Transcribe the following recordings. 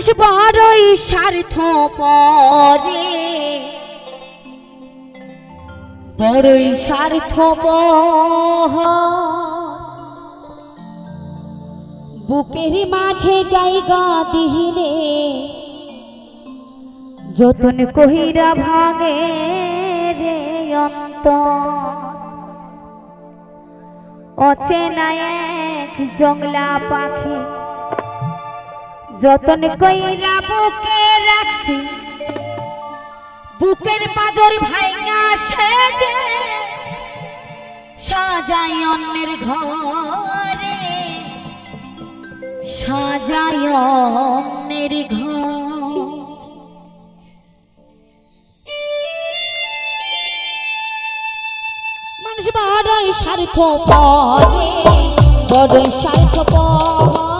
মানুষ বড়ই স্বার্থ পরে। বড়ই স্বার্থ বুকের মাঝে জায়গা দিলে যতন কহিরা ভাগে রে অন্ত অচেনা এক জংলা পাখি যতন কইরা বুকে রাখছি, বুকের পাজর ভাইঙ্গা সেজে সাজাই অন্যের ঘরে, সাজাই অন্যের ঘর। মানুষ বড়ই স্বার্থ পরে বড়ই স্বার্থ বুকের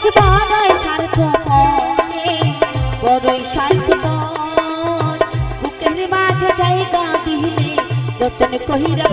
মানুষ বড়ই স্বার্থ বড়ই স্বার্থ বুকের মাঝে জায়গা দিলে যতন কহিরা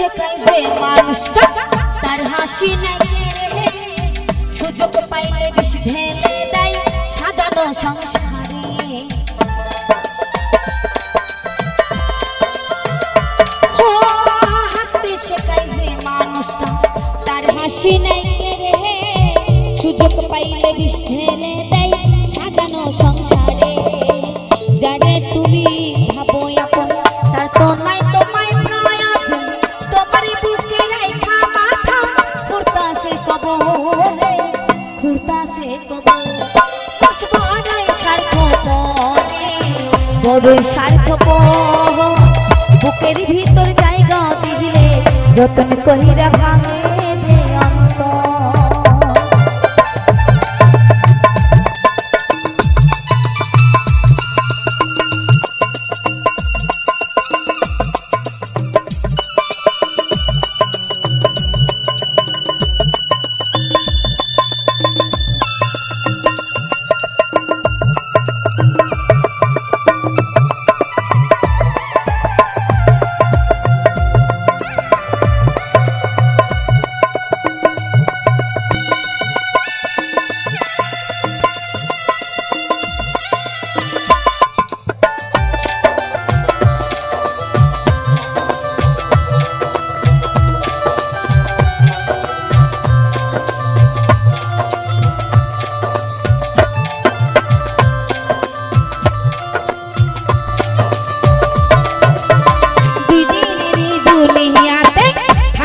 তার। সুযোগ সংসারে। যারে তুমি ভাবো আপন তার তো বড়ই স্বার্থ বুকের ভিতর জায়গা দিলে যতন কহিরা ভাঙে।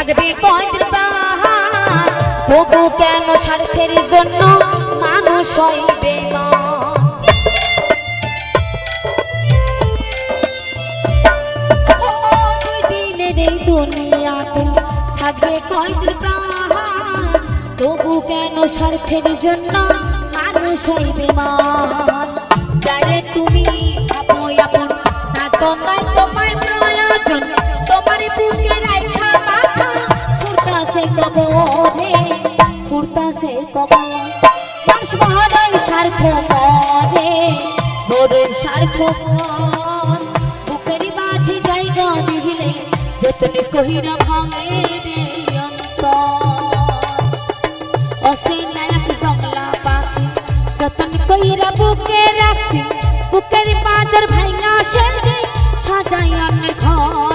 থাকবে কয়দিন তবু কেন স্বার্থের জন্য মানুষ হইবে না? তবু কেন স্বার্থের জন্য মানুষ হইবে মান তুমি আপন না তো নাই তোমার প্রয়োজন। তোমার বুকে কবরে ফুরতাছে কবর মানুষ মহারাই স্বার্থ করে বড় স্বার্থ বুকের মাঝে জায়গা দিলে যতনে কহিরা ভাঙে রে অসীনা এক জংলা পাখি যতন কইরা বুকে রাখছি, বুকের পাঁচর ভাইঙা সেরে সাজাই অন্যের ঘরে।